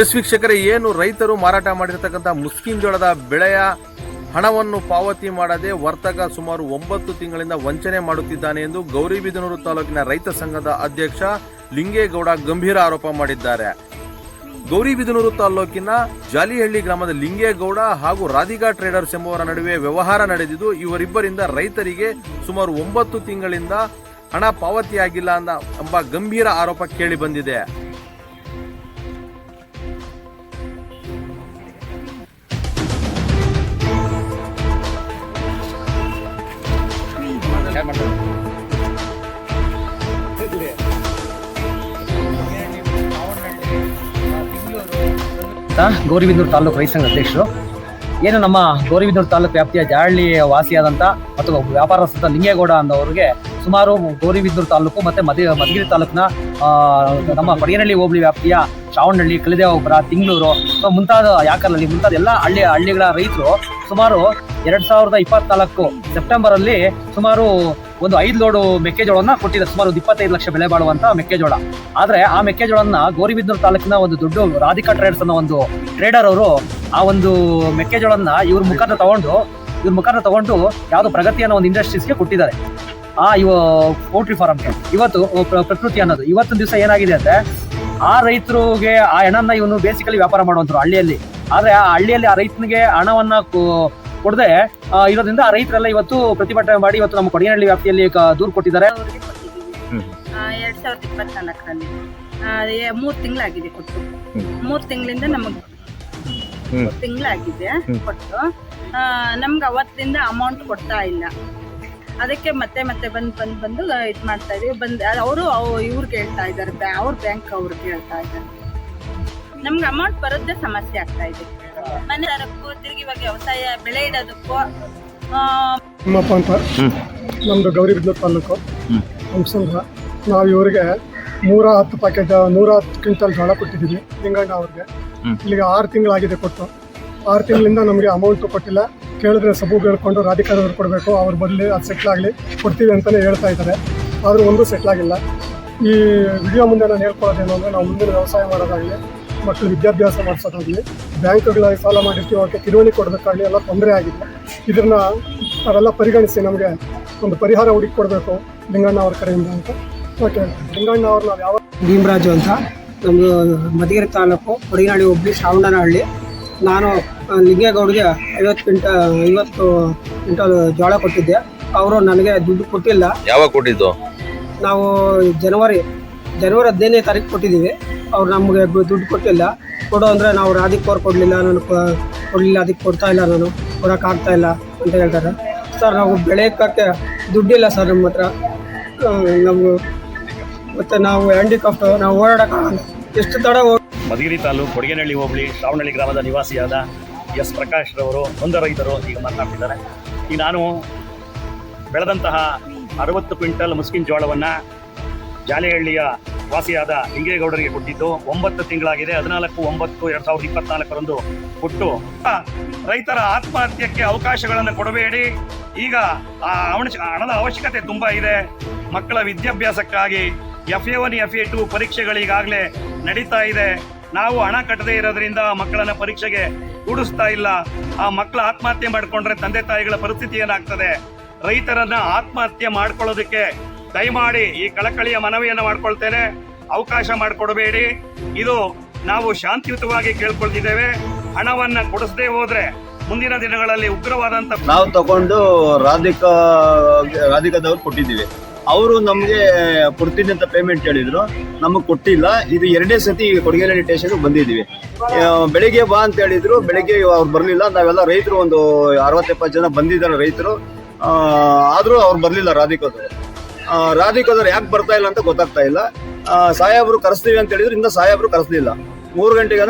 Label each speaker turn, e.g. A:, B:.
A: S ವೀಕ್ಷಕರೇ, ಏನು ರೈತರು ಮಾರಾಟ ಮಾಡಿರ್ತಕ್ಕಂಥ ಮುಸ್ಕಿನ್ ಜೋಳದ ಬೆಳೆಯ ಹಣವನ್ನು ಪಾವತಿ ಮಾಡದೆ ವರ್ತಕ ಸುಮಾರು ಒಂಬತ್ತು ತಿಂಗಳಿಂದ ವಂಚನೆ ಮಾಡುತ್ತಿದ್ದಾನೆ ಎಂದು ಗೌರಿಬಿದನೂರು ತಾಲೂಕಿನ ರೈತ ಸಂಘದ ಅಧ್ಯಕ್ಷ ಲಿಂಗೇಗೌಡ ಗಂಭೀರ ಆರೋಪ ಮಾಡಿದ್ದಾರೆ. ಗೌರಿಬಿದನೂರು ತಾಲೂಕಿನ ಜಾಲಿಹಳ್ಳಿ ಗ್ರಾಮದ ಲಿಂಗೇಗೌಡ ಹಾಗೂ ರಾಧಿಕಾ ಟ್ರೇಡರ್ಸ್ ಎಂಬುವರ ನಡುವೆ ವ್ಯವಹಾರ ನಡೆದಿದ್ದು, ಇವರಿಬ್ಬರಿಂದ ರೈತರಿಗೆ ಸುಮಾರು ಒಂಬತ್ತು ತಿಂಗಳಿಂದ ಹಣ ಪಾವತಿಯಾಗಿಲ್ಲ ಎಂಬ ಗಂಭೀರ ಆರೋಪ ಕೇಳಿ ಬಂದಿದೆ.
B: ಅಂತ ಗೌರಿಬಿದೂರು ತಾಲೂಕು ರೈತ ಸಂಘ ಅಧ್ಯಕ್ಷರು. ಏನು ನಮ್ಮ ಗೌರಿಬಿದೂರು ತಾಲೂಕು ವ್ಯಾಪ್ತಿಯ ಜಾಳ್ಳಿ ವಾಸಿಯಾದಂಥ ಮತ್ತು ವ್ಯಾಪಾರಸ್ಥ ಲಿಂಗೇಗೌಡ ಅನ್ನೋರಿಗೆ ಸುಮಾರು ಗೌರಿಬಿದೂರು ತಾಲೂಕು ಮತ್ತು ಮದಿ, ಮಧುಗಿರಿ ತಾಲೂಕಿನ ನಮ್ಮ ಪಡಿಯನಹಳ್ಳಿ ಹೋಬಳಿ ವ್ಯಾಪ್ತಿಯ ಶ್ರಾವಣಹಳ್ಳಿ ಕಲಿದೇವಪುರ ತಿಂಗಳೂರು ಮುಂತಾದ ಯಾಕರ್ನಲ್ಲಿ ಮುಂತಾದ ಎಲ್ಲ ಹಳ್ಳಿ, ಹಳ್ಳಿಗಳ ರೈತರು ಸುಮಾರು ಎರಡು ಸಾವಿರದ ಇಪ್ಪತ್ನಾಲ್ಕು ಸೆಪ್ಟೆಂಬರಲ್ಲಿ ಸುಮಾರು ಒಂದು ಐದು ಲೋಡು ಮೆಕ್ಕೆಜೋಳವನ್ನು ಕೊಟ್ಟಿದ್ದಾರೆ. ಸುಮಾರು ಒಂದು ಇಪ್ಪತ್ತೈದು ಲಕ್ಷ ಬೆಲೆ ಬಾಳುವಂಥ ಮೆಕ್ಕೆಜೋಳ. ಆದರೆ ಆ ಮೆಕ್ಕೆಜೋಳನ ಗೌರಿಬಿದನೂರು ತಾಲೂಕಿನ ಒಂದು ದೊಡ್ಡ ರಾಧಿಕಾ ಟ್ರೇಡರ್ಸ್ ಅನ್ನೋ ಒಂದು ಟ್ರೇಡರ್ ಅವರು ಆ ಒಂದು ಮೆಕ್ಕೆಜೋಳನ್ನ ಇವ್ರ ಮುಖಾಂತರ ತಗೊಂಡು, ಇವ್ರ ಮುಖಾಂತರ ತಗೊಂಡು ಯಾವ್ದು ಪ್ರಗತಿ ಅನ್ನೋ ಒಂದು ಇಂಡಸ್ಟ್ರೀಸ್ಗೆ ಕೊಟ್ಟಿದ್ದಾರೆ. ಆ ಇವ ಪೋಲ್ಟ್ರಿ ಫಾರ್ಮ್ಗೆ ಇವತ್ತು ಪ್ರಕೃತಿ ಅನ್ನೋದು. ಇವತ್ತಿನ ದಿವಸ ಏನಾಗಿದೆ ಅಂದ್ರೆ, ಆ ರೈತರಿಗೆ ಆ ಹಣನ ಇವನು ಬೇಸಿಕಲಿ ವ್ಯಾಪಾರ ಮಾಡುವಂತರು ಹಳ್ಳಿಯಲ್ಲಿ. ಆದ್ರೆ ಆ ಹಳ್ಳಿಯಲ್ಲಿ ಆ ರೈತನಿಗೆ ಹಣವನ್ನ ಕೊಡದೆ ಇರೋದ್ರಿಂದ ಆ ರೈತರೆಲ್ಲ ಇವತ್ತು ಪ್ರತಿಭಟನೆ ಮಾಡಿ ಇವತ್ತು ನಮ್ಮ ಕೊಡಗಿನಹಳ್ಳಿ ವ್ಯಾಪ್ತಿಯಲ್ಲಿ ದೂರು ಕೊಟ್ಟಿದ್ದಾರೆ.
C: ಎರಡ್ ಸಾವಿರದ ಇಪ್ಪತ್ನಾಲ್ಕರಲ್ಲಿ. ಮೂರ್ ತಿಂಗಳಾಗಿದೆ ಕೊಟ್ಟು. ಮೂರು ತಿಂಗಳಿಂದ ನಮಗ್ ತಿಂಗಳಾಗಿದೆ ಕೊಟ್ಟು. ನಮ್ಗೆ ಅವತ್ತಿಂದ ಅಮೌಂಟ್ ಕೊಡ್ತಾ ಇಲ್ಲ. ಅದಕ್ಕೆ ಮತ್ತೆ ಮತ್ತೆ ಬಂದು ಬಂದು ಬಂದು ಇದು ಮಾಡ್ತಾ ಇದೀವಿ. ಬಂದು ಅವರು ಇವ್ರಿಗೆ ಹೇಳ್ತಾ ಇದ್ದಾರೆ ಅವ್ರ ಬ್ಯಾಂಕ್ ಅವ್ರಿಗೆ ಹೇಳ್ತಾ ಇದ್ದಾರೆ ನಮ್ಗೆ ಅಮೌಂಟ್ ಬರೋದೇ ಸಮಸ್ಯೆ ಆಗ್ತಾ ಇದೆ. ಮನೆ ತರಕ್ಕೂ ತಿರುಗಿ ಇವಾಗ ವ್ಯವಸಾಯ ಬೆಳೆ ಇಡೋದಕ್ಕೂ
D: ನಿಮ್ಮಪ್ಪ ಅಂತ. ನಮ್ಮದು ಗೌರಿಬಿದ್ನೂರು ತಾಲೂಕು. ಹಂಸಂದ್ರ ನಾವು ಇವರಿಗೆ ನೂರ ಹತ್ತು ಪ್ಯಾಕೆಟ್ ನೂರ ಹತ್ತು ಕ್ವಿಂಟಲ್ ಜೋಳ ಕೊಟ್ಟಿದ್ದೀವಿ ಲಿಂಗಣ್ಣ ಅವ್ರಿಗೆ. ಇಲ್ಲಿಗೆ ಆರು ತಿಂಗಳಾಗಿದೆ ಕೊಟ್ಟು. ಆರು ತಿಂಗಳಿಂದ ನಮಗೆ ಅಮೌಂಟ್ ಕೊಟ್ಟಿಲ್ಲ. ಕೇಳಿದ್ರೆ ಸಬೂಬ್ ಹೇಳ್ಕೊಂಡು ರಾಧಿಕಾರವ್ರು ಕೊಡಬೇಕು, ಅವ್ರು ಬರಲಿ, ಅದು ಸೆಟ್ಲ್ ಆಗಲಿ, ಕೊಡ್ತೀವಿ ಅಂತಲೇ ಹೇಳ್ತಾ ಇದ್ದಾರೆ. ಆದರೂ ಒಂದು ಸೆಟ್ಲ್ ಆಗಿಲ್ಲ. ಈ ವಿಡಿಯೋ ಮುಂದೆ ನಾನು ಹೇಳ್ಕೊಳ್ಳೋದೇನು ಅಂದರೆ ನಾವು ಮುಂದಿನ ವ್ಯವಸಾಯ ಮಾಡೋದಾಗಲಿ ಮಕ್ಕಳು ವಿದ್ಯಾಭ್ಯಾಸ ಮಾಡಿಸೋದಾಗಲಿ, ಬ್ಯಾಂಕ್ಗಳಾಗಿ ಸಾಲ ಮಾಡಿರ್ತೀವಿ ಅವಕ್ಕೆ ಕಿರುವಣಿ ಕೊಡಬೇಕಾಗಲಿ, ಎಲ್ಲ ತೊಂದರೆ ಆಗಿದೆ ಇದನ್ನು ಅವರೆಲ್ಲ ಪರಿಗಣಿಸಿ ನಮಗೆ ಒಂದು ಪರಿಹಾರ ಹುಡುಕಿ ಕೊಡಬೇಕು, ಲಿಂಗಣ್ಣ ಅವ್ರ ಕಡೆಯಿಂದ ಅಂತ. ಓಕೆ ಲಿಂಗಣ್ಣ ಅವ್ರು ನಾವು ಯಾವ
E: ಭೀಮರಾಜು ಅಂತ. ನಮ್ಮದು ಮಧುಗಿರಿ ತಾಲೂಕು ಕೊಡಿನಾಡಿ ಹೋಬಳಿ ಶ್ರಾವಣನಹಳ್ಳಿ. ನಾನು ಲಿಂಗೇಗೌಡ್ಗೆ ಐವತ್ತು ಕ್ವಿಂಟ ಐವತ್ತು ಕ್ವಿಂಟಲ್ ಜೋಳ ಕೊಟ್ಟಿದ್ದೆ. ಅವರು ನನಗೆ ದುಡ್ಡು ಕೊಟ್ಟಿಲ್ಲ.
A: ಯಾವಾಗ ಕೊಟ್ಟಿದ್ದು?
E: ನಾವು ಜನವರಿ ಜನವರಿ ಹದಿನೈದನೇ ತಾರೀಕು ಕೊಟ್ಟಿದ್ದೀವಿ. ಅವ್ರು ನಮಗೆ ದುಡ್ಡು ಕೊಟ್ಟಿಲ್ಲ. ಕೊಡೋ ಅಂದರೆ ನಾವು ರಾಧಿಕ್ ಅವ್ರು ಕೊಡಲಿಲ್ಲ ನಾನು ಕೊಡಲಿಲ್ಲ ಅದಕ್ಕೆ ಕೊಡ್ತಾ ಇಲ್ಲ ನಾನು. ಕೊಡೋಕ್ಕಾಗ್ತಾ ಇಲ್ಲ ಅಂತ ಹೇಳ್ತಾರೆ. ಸರ್ ನಾವು ಬೆಳೆಯೋಕ್ಕೆ ದುಡ್ಡಿಲ್ಲ ಸರ್ ನಮ್ಮ ಹತ್ರ. ಆ, ನಮ್ಗೆ ಮತ್ತು ನಾವು ಹ್ಯಾಂಡಿಕಾಫ್ಟ್ ನಾವು ಓಡಾಡೋಕ್ಕಾಗಲ್ಲ ಎಷ್ಟು ತಡ
F: ಮಧುಗಿರಿ ತಾಲೂಕು ಕೊಡಗೇನಹಳ್ಳಿ ಹೋಬಳಿ ಶ್ರಾವಣಹಳ್ಳಿ ಗ್ರಾಮದ ನಿವಾಸಿಯಾದ ಎಸ್ ಪ್ರಕಾಶ್ ರವರು ನೊಂದ ರೈತರು ಈಗ ಮಾತನಾಡ್ತಿದ್ದಾರೆ. ಈಗ ನಾನು ಬೆಳೆದಂತಹ ಅರವತ್ತು ಕ್ವಿಂಟಲ್ ಮುಸ್ಕಿನ್ ಜೋಳವನ್ನು ಜಾಲೆಹಳ್ಳಿಯ ವಾಸಿಯಾದ ಲಿಂಗೇಗೌಡರಿಗೆ ಕೊಟ್ಟಿದ್ದು ಒಂಬತ್ತು ತಿಂಗಳಾಗಿದೆ. ಹದಿನಾಲ್ಕು, ಒಂಬತ್ತು, ಎರಡು ಸಾವಿರದ ಇಪ್ಪತ್ನಾಲ್ಕರಂದು ಕೊಟ್ಟು ರೈತರ ಆತ್ಮಹತ್ಯಕ್ಕೆ ಅವಕಾಶಗಳನ್ನು ಕೊಡಬೇಡಿ. ಈಗ ಆ ಹಣದ ಅವಶ್ಯಕತೆ ತುಂಬ ಇದೆ. ಮಕ್ಕಳ ವಿದ್ಯಾಭ್ಯಾಸಕ್ಕಾಗಿ F A one F A two ಪರೀಕ್ಷೆಗಳಿಗಾಗಲೇ ನಡೀತಾ ಇದೆ. ನಾವು ಹಣ ಕಟ್ಟದೇ ಇರೋದ್ರಿಂದ ಮಕ್ಕಳನ್ನ ಪರೀಕ್ಷೆಗೆ ಕೂಡಿಸ್ತಾ ಇಲ್ಲ. ಆ ಮಕ್ಕಳ ಆತ್ಮಹತ್ಯೆ ಮಾಡಿಕೊಂಡ್ರೆ ತಂದೆ ತಾಯಿಗಳ ಪರಿಸ್ಥಿತಿ ಏನಾಗ್ತದೆ? ರೈತರನ್ನ ಆತ್ಮಹತ್ಯೆ ಮಾಡ್ಕೊಳ್ಳೋದಕ್ಕೆ ದಯಮಾಡಿ ಈ ಕಳಕಳಿಯ ಮನವಿಯನ್ನು ಮಾಡ್ಕೊಳ್ತೇನೆ. ಅವಕಾಶ ಮಾಡಿಕೊಡಬೇಡಿ. ಇದು ನಾವು ಶಾಂತಿಯುತವಾಗಿ ಕೇಳ್ಕೊಳ್ತಿದ್ದೇವೆ. ಹಣವನ್ನ ಕೊಡಿಸದೇ ಹೋದ್ರೆ ಮುಂದಿನ ದಿನಗಳಲ್ಲಿ ಉಗ್ರವಾದಂತ
G: ನಾವು ತಗೊಂಡು ರಾಧಿಕಾ, ರಾಧಿಕಾದವ್ರು ಕೊಟ್ಟಿದ್ದೀವಿ. ಅವರು ನಮಗೆ ಕೊಡ್ತೀನಿ ಅಂತ ಪೇಮೆಂಟ್ ಹೇಳಿದ್ರು. ನಮಗೆ ಕೊಟ್ಟಿಲ್ಲ. ಇದು ಎರಡೇ ಸತಿ ಕೊಡಗೇನಹಳ್ಳಿ ಸ್ಟೇಷನ್ಗೆ ಬಂದಿದ್ದೀವಿ. ಬೆಳಿಗ್ಗೆ ಬಾ ಅಂತ ಹೇಳಿದ್ರು. ಬೆಳಿಗ್ಗೆ ಅವ್ರು ಬರಲಿಲ್ಲ. ನಾವೆಲ್ಲ ರೈತರು ಒಂದು ಅರವತ್ತೆಪ್ಪತ್ತು ಜನ ಬಂದಿದ್ದಾರೆ ರೈತರು. ಆದರೂ ಅವ್ರು ಬರಲಿಲ್ಲ ರಾಧಿಕೋದ್ರು. ರಾಧಿಕೋದ್ರು ಯಾಕೆ ಬರ್ತಾ ಇಲ್ಲ ಅಂತ ಗೊತ್ತಾಗ್ತಾ ಇಲ್ಲ. ಸಾಹೇಬ್ರು ಕರೆಸ್ತೀವಿ ಅಂತ ಹೇಳಿದ್ರು. ಇಂದ ಸಾಹೇಬ್ರು ಕರೆಸ್ಲಿಲ್ಲ. ಮೂರು ಗಂಟೆಗೆ